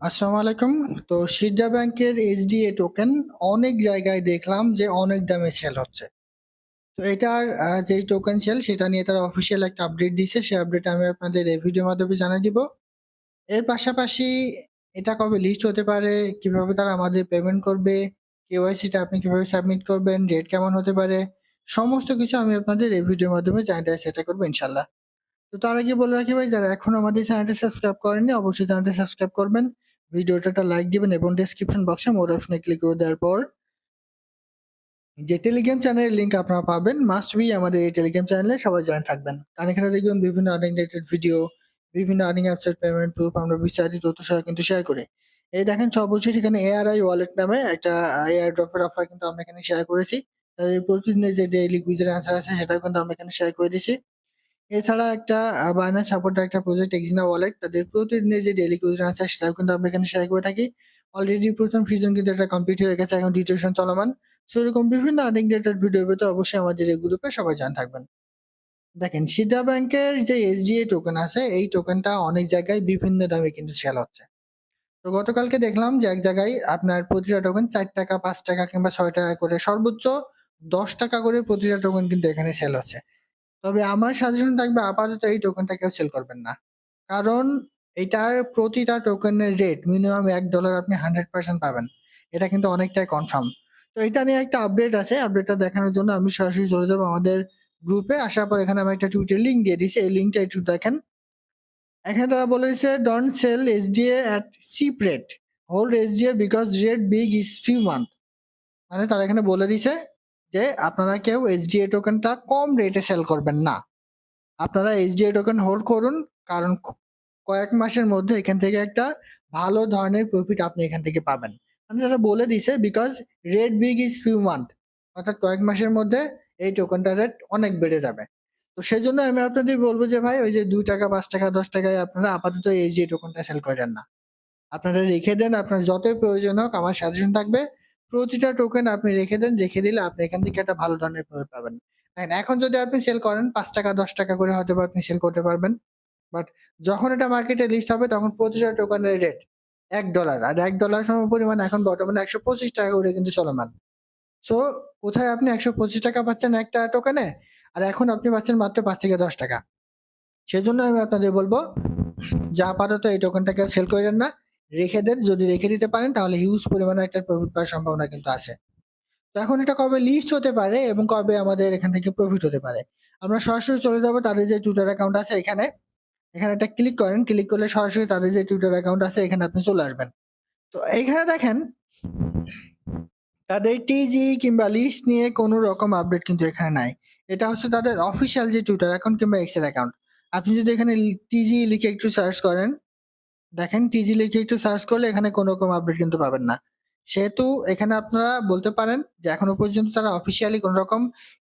আসসালামু আলাইকুম। তো শিরজা ব্যাংকের এইচডিএ টোকেন অনেক জায়গায় দেখলাম যে অনেক দামে সেল হচ্ছে। তো এটার যেই টোকেন সেল সেটা নিয়ে তারা অফিসিয়াল একটা আপডেট দিছে। সেই আপডেট আমি আপনাদের এই ভিডিওর মাধ্যমে জানাই দিব। এর পাশাপাশি এটা কবে লিস্ট হতে পারে, কীভাবে তারা আমাদের পেমেন্ট করবে, কেওয়াইসিটা আপনি কীভাবে সাবমিট করবেন, রেট কেমন হতে পারে, সমস্ত কিছু আমি আপনাদের এই ভিডিওর মাধ্যমে জানাতে চেষ্টা করব ইনশাল্লাহ তো তার আগে বলে রাখি ভাই যারা এখন আমাদের চ্যানেলটা সাবস্ক্রাইব করেননি অবশ্যই চ্যানেলটা সাবস্ক্রাইব করবেন। ভিডিওটা একটা লাইক দিবেন এবং ডেসক্রিপশন বক্সে মোর অপশনে ক্লিক করে দেওয়ার পর যে টেলিগ্রাম চ্যানেলের লিঙ্ক আপনারা পাবেন মাস্ট বি আমাদের এই টেলিগ্রাম চ্যানেলে সবাই জয়েন থাকবেন। কারণ এখানে দেখবেন, বিভিন্ন আর্নিং রিলেটেড ভিডিও বিভিন্ন আর্নিং অ্যাপসের পেমেন্ট প্রুফ আমরা বিস্তারিত তথ্য সহ কিন্তু শেয়ার করি। এই দেখেন সর্বশেষ এখানে এআরআই ওয়ালেট নামে একটা এয়ার ড্রপের অফার কিন্তু আমরা এখানে শেয়ার করেছি। তাদের প্রতিদিনের যে ডেইলি কুইজের অ্যান্সার আছে, সেটাও কিন্তু আমরা এখানে শেয়ার করে দিয়েছি। এছাড়া একটা, আ বাইন্যান্স সাপোর্টের একটা প্রজেক্ট এক্সিনা ওয়ালেট তাদের প্রতিদিনের যে ডেইলি কুইজ আনসার সেটাও কিন্তু আমরা এখানে শেয়ার করে থাকি। অলরেডি প্রথম সিজন কিন্তু এটা কমপ্লিট হয়ে গেছে, এখন দ্বিতীয় সিজন চলমান। সো এরকম বিভিন্ন আর্নিং রিলেটেড ভিডিও পেতে অবশ্যই আমাদের এই গ্রুপে সবাই জয়েন থাকবেন। দেখেন সিডা ব্যাংকের যে এসডিএ টোকেন আছে, এই টোকেনটা অনেক জায়গায় বিভিন্ন দামে কিন্তু সেল হচ্ছে। তো গতকালকে দেখলাম যে এক জায়গায় আপনার প্রতিটা টোকেন ৳৪ ৳৫ কিংবা ছয় টাকা করে সর্বোচ্চ ৳১০ করে প্রতিটা টোকেন কিন্তু এখানে সেল হচ্ছে। তবে আমার সাজেশন থাকবে আপাতত এই টোকেনটা কেউ সেল করবেন না। কারণ এটার প্রতিটা টোকেনের রেট মিনিমাম এক ডলার আপনি 100% পাবেন। এটা কিন্তু অনেকটাই কনফার্ম। তো এটা নিয়ে একটা আপডেট আছে। আপডেটটা দেখানোর জন্য আমি সরাসরি চলে যাব আমাদের গ্রুপে। আসার পর এখানে আমি একটা টুইটের লিঙ্ক দিয়ে দিয়েছি। এই লিঙ্কটা একটু দেখেন। এখানে তারা বলে দিয়েছে don't sell SDA at cheap rate. Hold SDA because rate big is few month. মানে তারা এখানে বলে দিছে যে আপনারা কেউ এইচডিএ টোকেনটা কম রেটে সেল করবেন না। আপনারা এইচডিএ টোকেন হোল্ড করুন, কারণ কয়েক মাসের মধ্যে এখান থেকে একটা ভালো ধরনের প্রফিট আপনি এখান থেকে পাবেন। মানে তারা বলে দিছে because rate big is few month অর্থাৎ কয়েক মাসের মধ্যে এই টোকেনটার রেট অনেক বেড়ে যাবে। তো সেই জন্য আমি আপনাদের বলব যে ভাই, ওই যে দুই টাকা, পাঁচ টাকা, দশ টাকায় আপনারা আপাতত এইচডিএ টোকেনটা সেল কইরেন না। আপনারা রেখে দেন, আপনার যতই প্রয়োজন হোক, আমার সাজেশন থাকবে প্রতিটা টোকেন আপনি রেখে দেন। রেখে দিলে আপনি এখান থেকে একটা ভালো ধরনের প্রফিট পাবেন। দেখেন এখন যদি আপনি সেল করেন ৳৫, ৳১০ করে হয়তোবা আপনি সেল করতে পারবেন। বাট যখন এটা মার্কেটে লিস্ট হবে তখন প্রতিটা টোকেনের রেট এক ডলার আর $১ সমপরিমাণ এখন বর্তমানে ৳১২৫ করে কিন্তু চলমান। সো কোথায় আপনি ৳১২৫ পাচ্ছেন একটা টোকেনে আর এখন আপনি পাচ্ছেন মাত্র ৳৫-১০ সেজন্য আমি আপনাদের বলব যে আপাতত এই টোকেনটাকে সেল কইরেন না। রেখে দেন। যদি রেখে দিতে পারেন তাহলে হিউজ পরিমাণে একটা প্রফিট পাওয়ার সম্ভাবনা কিন্তু আছে। তো এখন এটা কবে লিস্ট হতে পারে এবং কবে আমাদের এখান থেকে প্রফিট হতে পারে। আমরা সরাসরি চলে যাব তাদের যে টুইটার অ্যাকাউন্ট আছে এখানে। এখানে একটা ক্লিক করেন। ক্লিক করলে সরাসরি তাদের যে টুইটার অ্যাকাউন্ট আছে এখানে আপনি চলে আসবেন। তো এইখানে দেখেন তাদের টিজি কিংবা লিস্ট নিয়ে কোনো রকম আপডেট কিন্তু এখানে নাই। এটা হচ্ছে তাদের অফিসিয়াল যে টুইটার অ্যাকাউন্ট কিংবা এক্সের অ্যাকাউন্ট। আপনি যদি এখানে টিজি লিখে একটু সার্চ করেন, দেখেন টিজি লিখে একটু সার্চ করলে এখানে কোনো রকম আপডেট কিন্তু পাবেন না। সেহেতু এখানে আপনারা বলতে পারেন যে এখনও পর্যন্ত তারা অফিসিয়ালি কোনো রকম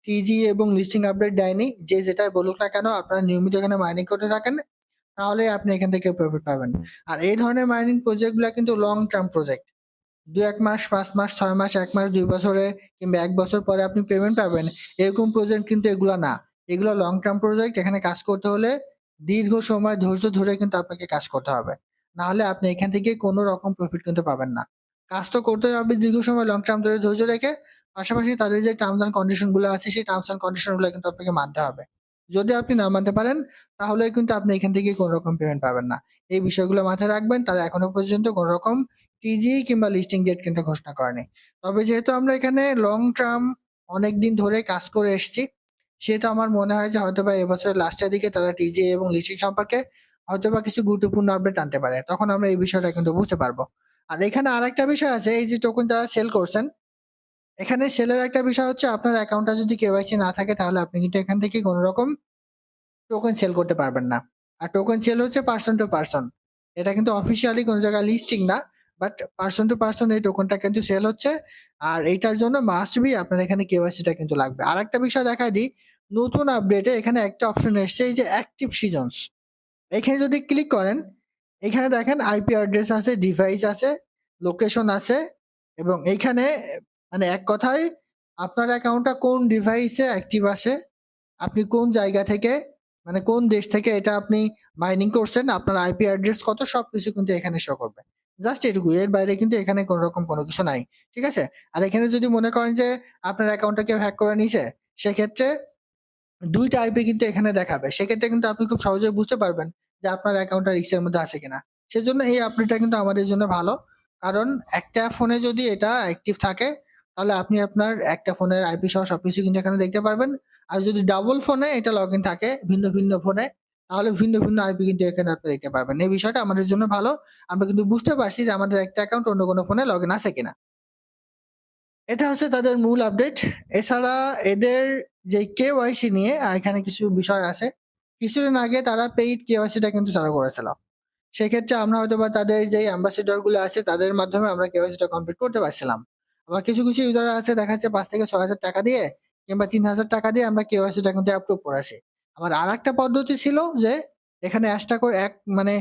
টিজি এবং লিস্টিং আপডেট দেয়নি। যে যেটাই বলুক না কেন আপনারা নিয়মিত এখানে মাইনিং করতে থাকেন। তাহলে আপনি এখান থেকে প্রফিট পাবেন। আর এই ধরনের মাইনিং প্রজেক্টগুলা কিন্তু লং টার্ম প্রজেক্ট। ২-১ মাস, পাঁচ মাস, ছয় মাস, এক মাস, দুই বছরে কিংবা এক বছর পরে আপনি পেমেন্ট পাবেন। এরকম প্রজেক্ট কিন্তু এগুলা না। এগুলো লং টার্ম প্রজেক্ট এখানে কাজ করতে হলে দীর্ঘ সময় ধৈর্য ধরে কিন্তু আপনাকে কাজ করতে হবে। না হলে আপনি এখান থেকে কোনো রকম প্রফিট কিন্তু পাবেন না। কাজ তো করতে হবে দীর্ঘ সময় লং টার্ম ধরে ধৈর্য রেখে। পাশাপাশি তাদের যে টার্মস অ্যান্ড কন্ডিশনগুলো আছে সেই টার্মস অ্যান্ড কন্ডিশনগুলো কিন্তু আপনাকে মানতে হবে। যদি আপনি না মানতে পারেন তাহলে কিন্তু আপনি এখান থেকে কোনো রকম পেমেন্ট পাবেন না। এই বিষয়গুলো মাথায় রাখবেন। তারা এখনও পর্যন্ত কোনো রকম টিজি কিংবা লিস্টিং ডেট কিন্তু ঘোষণা করেনি। তবে যেহেতু আমরা এখানে লং টার্ম অনেকদিন ধরে কাজ করে এসেছি, সেহেতু আমার মনে হয় যে হয়তো বা এবছরের লাস্টের দিকে তারা টিজি এবং লিস্টিং সম্পর্কে হয়তোবা কিছু গুরুত্বপূর্ণ আপডেট আনতে পারে। তখন আমরা এই বিষয়টা কিন্তু বুঝতে পারব। আর এখানে আরেকটা বিষয় আছে এই যে টোকেন যারা সেল করছেন, এখানে সেলের একটা বিষয় হচ্ছে আপনার অ্যাকাউন্টটা যদি কেওয়াইসি না থাকে তাহলে আপনি কিন্তু এখান থেকে কোনো রকম টোকেন সেল করতে পারবেন না। আর টোকেন সেল হচ্ছে পার্সন টু পার্সন এটা কিন্তু অফিসিয়ালি কোনো জায়গায় লিস্টিং না। বাট পার্সন টু পার্সন এই টোকনটা কিন্তু সেল হচ্ছে। আর এইটার জন্য মাস্ট বি আপনার এখানে কেওয়াইসিটা কিন্তু লাগবে। আর একটা বিষয় দেখায় দিই, নতুন আপডেটে এখানে একটা অপশন এসছে এই যে অ্যাক্টিভ সিজনস। এখানে যদি ক্লিক করেন, এখানে দেখেন আইপি অ্যাড্রেস আছে, ডিভাইস আছে, লোকেশন আছে এবং এইখানে মানে এক কথায় আপনার অ্যাকাউন্টটা কোন ডিভাইসে অ্যাক্টিভ আছে, আপনি কোন জায়গা থেকে মানে কোন দেশ থেকে এটা আপনি মাইনিং করছেন, আপনার আইপি অ্যাড্রেস কত সব কিছু কিন্তু এখানে শো করবে। জাস্ট এটুকুই। এর বাইরে কিন্তু এখানে কোন রকম কোন কিছু নাই। ঠিক আছে? আর এখানে যদি মনে করেন যে আপনার অ্যাকাউন্টটা কেউ হ্যাক করে নিছে, সেক্ষেত্রে দুইটা আইপি কিন্তু এখানে দেখাবে। সেক্ষেত্রে কিন্তু আপনি খুব সহজেই বুঝতে পারবেন যে আপনার অ্যাকাউন্টটা রিস্ক এর মধ্যে আছে কিনা। সেজন্য এই আপডেটটা কিন্তু আমাদের জন্য ভালো। কারণ একটা ফোনে যদি এটা অ্যাক্টিভ থাকে, তাহলে আপনি আপনার একটা ফোনের আইপি সহ সবকিছু কিন্তু এখানে দেখতে পারবেন। আর যদি ডাবল ফোনে এটা লগ ইন থাকে ভিন্ন, ভিন্ন ফোনে, তাহলে ভিন্ন, ভিন্ন আইপি কিন্তু এখানে আপনি দেখতে পারবেন। এই বিষয়টা আমাদের জন্য ভালো। আমরা কিন্তু বুঝতে পারছি যে আমাদের একটা অ্যাকাউন্ট অন্য কোনো ফোনে লগইন আছে কিনা। এটা হচ্ছে তাদের মূল আপডেট। এছাড়া এদের যে কেওয়াইসি নিয়ে এখানে কিছু বিষয় আছে। কিছুদিন আগে তারা পেইড কেওয়াইসিটা কিন্তু চালু করেছিল। সেক্ষেত্রে আমরা হয়তোবা তাদের যেই অ্যাম্বাসেডরগুলো আছে তাদের মাধ্যমে আমরা কেওয়াইসিটা কমপ্লিট করতে পারছিলাম। আবার কিছু, কিছু ইউজার আছে দেখা যাচ্ছে ৫ থেকে ৬,০০০ টাকা দিয়ে কিংবা ৩,০০০ টাকা দিয়ে আমরা কেওয়াইসিটা কিন্তু অ্যাপ্রুভ করেছি। আবার আরেকটা পদ্ধতি ছিল যে এখানে একটা করে এক মানে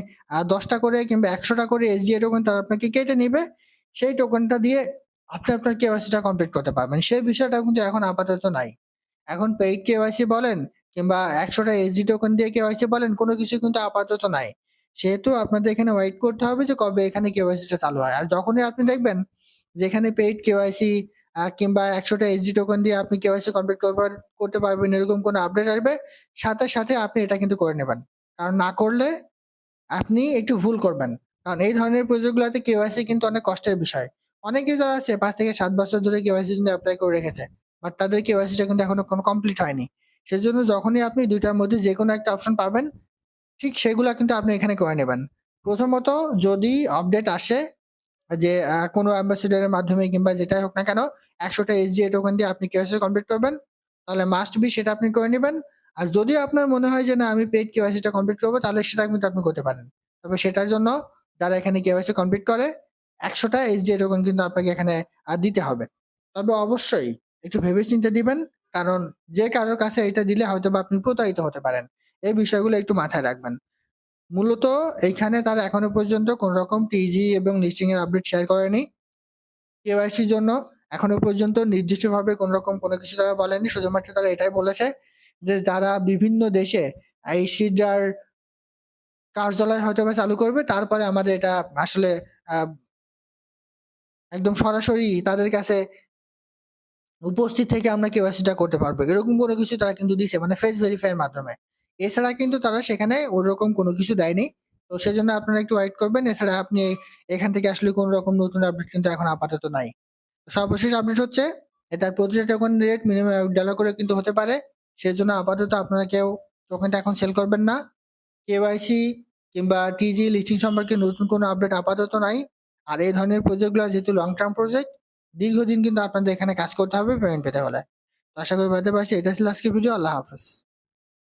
দশটা করে কিংবা ১০০ টা করে এসডিএ টোকেন তারা আপনাকে কেটে নিবে। সেই টোকেনটা দিয়ে আপনি আপনার কেওয়াইসিটা কমপ্লিট করতে পারবেন। সেই বিষয়টা কিন্তু এখন আপাতত নাই। এখন পেইড কেওয়াইসি বলেন কিংবা ১০০ টা এসডি টোকেন দিয়ে কেওয়াইসি বলেন কোনো কিছুই কিন্তু আপাতত নাই। সেহেতু আপনাদের এখানে ওয়েট করতে হবে যে কবে এখানে কেওয়াইসিটা চালু হয়। আর যখনই আপনি দেখবেন যে এখানে পেইড কেওয়াইসি কিংবা ১০০ টা এসডি টোকেন দিয়ে আপনি কেওয়াইসি কমপ্লিট করতে পারবেন এরকম কোনো আপডেট আসবে, সাথে, সাথে আপনি এটা কিন্তু করে নেবেন। কারণ না করলে আপনি একটু ভুল করবেন। কারণ এই ধরনের প্রজেক্ট গুলাতে কেওয়াইসি কিন্তু অনেক কষ্টের বিষয়। অনেক ইউজার আছে পাঁচ থেকে সাত বছর ধরে কেওয়াইসির জন্য এপ্লাই করে রেখেছে। বাট তাদের কেওয়াইসিটা কিন্তু এখনও কোনো কমপ্লিট হয়নি। সেজন্য যখনই আপনি দুইটার মধ্যে যে কোনো একটা অপশন পাবেন, ঠিক সেগুলা কিন্তু আপনি এখানে করে নেবেন। প্রথমত যদি আপডেট আসে যে কোনো অ্যাম্বাসেডরের মাধ্যমে কিংবা যেটাই হোক না কেন ১০০ টা এসডিএ টোকেন দিয়ে আপনি কেওয়াইসি কমপ্লিট করবেন, তাহলে মাস্ট বি সেটা আপনি করে নেবেন আর যদি আপনার মনে হয় যে না আমি পেইড কেওয়াইসিটা কমপ্লিট করব তাহলে সেটা কিন্তু আপনি করতে পারেন। তবে সেটার জন্য যারা এখানে কেওয়াইসি কমপ্লিট করে ১০০ টা এসডিএ টোকেন কিন্তু আপনাকে এখানে দিতে হবে। তবে অবশ্যই একটু ভেবে চিন্তে দিবেন। কারণ যে কারোর কাছে এটা দিলে হয়তো বা আপনি প্রতারিত হতে পারেন। এই বিষয়গুলো একটু মাথায় রাখবেন। মূলত এইখানে তারা এখনও পর্যন্ত কোন রকম টিজি এবং লিস্টিং এর আপডেট শেয়ার করেনি। কেওয়াইসির জন্য এখনও পর্যন্ত নির্দিষ্টভাবে কোন রকম কোন কিছু তারা বলেনি। শুধুমাত্র তারা এটাই বলেছে যে তারা বিভিন্ন দেশে এই সিডার কার্যালয় হয়তোবা চালু করবে। তারপরে আমাদের এটা আসলে একদম সরাসরি তাদের কাছে উপস্থিত থেকে আমরা কেওয়াইসিটা করতে পারব। এরকম কোনো কিছু তারা কিন্তু দিছে মানে ফেস ভেরিফাই এর মাধ্যমে। এছাড়া কিন্তু তারা সেখানে ওরকম কোনো কিছু দেয়নি। তো সেজন্য আপনারা একটু ওয়েট করবেন। এছাড়া আপনি এখান থেকে আসলে কোনো রকম নতুন আপডেট কিন্তু এখন আপাতত নাই। সর্বশেষ আপডেট হচ্ছে এটার প্রতিটা টোকেন রেট মিনিমাম $১ করে কিন্তু হতে পারে। সেজন্য আপাতত আপনারা কেউ টোকেনটা এখন সেল করবেন না। কেওয়াইসি কিংবা টিজি লিস্টিং সম্পর্কে নতুন কোনো আপডেট আপাতত নাই। আর এই ধরনের প্রজেক্টগুলো যেহেতু লং টার্ম প্রজেক্ট, দীর্ঘদিন কিন্তু আপনাদের এখানে কাজ করতে হবে পেমেন্ট পেতে হলে। আশা করি বুঝাতে পারছি। এটা ছিল আজকে ভিডিও। আল্লাহ হাফেজ।